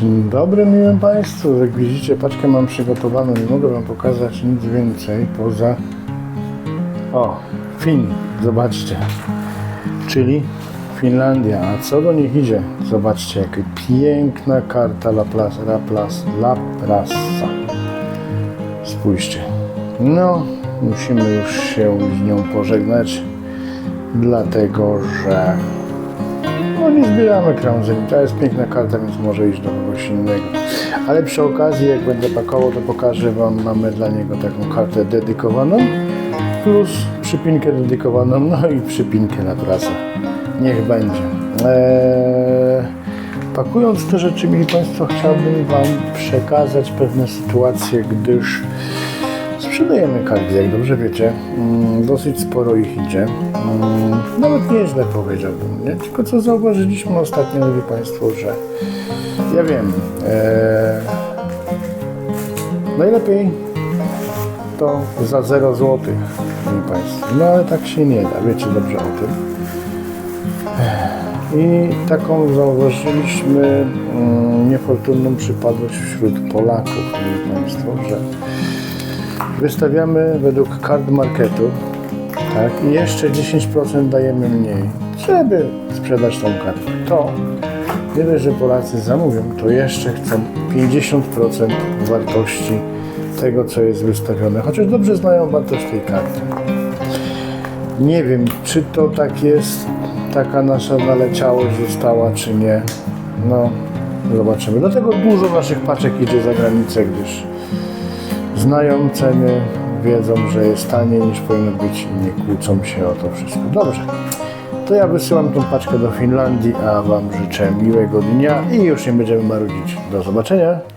Dzień dobry miłym Państwu. Jak widzicie, paczkę mam przygotowaną. Nie mogę Wam pokazać nic więcej poza... O, Fin. Zobaczcie. Czyli Finlandia. A co do nich idzie? Zobaczcie, jaka piękna karta Laplace, Laplace, Laplasa. Spójrzcie. No, musimy już się z nią pożegnać, dlatego że no nie zbieramy krążeń. To jest piękna karta, więc może iść do kogoś innego. Ale przy okazji, jak będę pakował, to pokażę Wam, mamy dla niego taką kartę dedykowaną, plus przypinkę dedykowaną, no i przypinkę na trasę. Niech będzie. Eee, pakując te rzeczy, mili Państwo, chciałbym Wam przekazać pewne sytuacje, gdyż Sprzedajemy karty, jak dobrze wiecie. Mm, Dosyć sporo ich idzie. Mm, Nawet nieźle powiedziałbym, nie? Tylko co zauważyliśmy ostatnio, mówię Państwu, że ja wiem, e, najlepiej to za 0 zł, mówię Państwu. No ale tak się nie da, wiecie dobrze o tym. I taką zauważyliśmy mm, niefortunną przypadłość wśród Polaków, mówię Państwu, że wystawiamy według card marketu, tak, i jeszcze 10% dajemy mniej, żeby sprzedać tą kartę. To dość, że Polacy zamówią, to jeszcze chcą 50% wartości tego, co jest wystawione, chociaż dobrze znają wartość tej karty. Nie wiem, czy to tak jest, taka nasza naleciałość została, czy nie. No, zobaczymy. Dlatego dużo naszych paczek idzie za granicę, gdyż znają ceny, wiedzą, że jest taniej niż powinno być i nie kłócą się o to wszystko. Dobrze, to ja wysyłam tą paczkę do Finlandii, a Wam życzę miłego dnia i już nie będziemy marudzić. Do zobaczenia.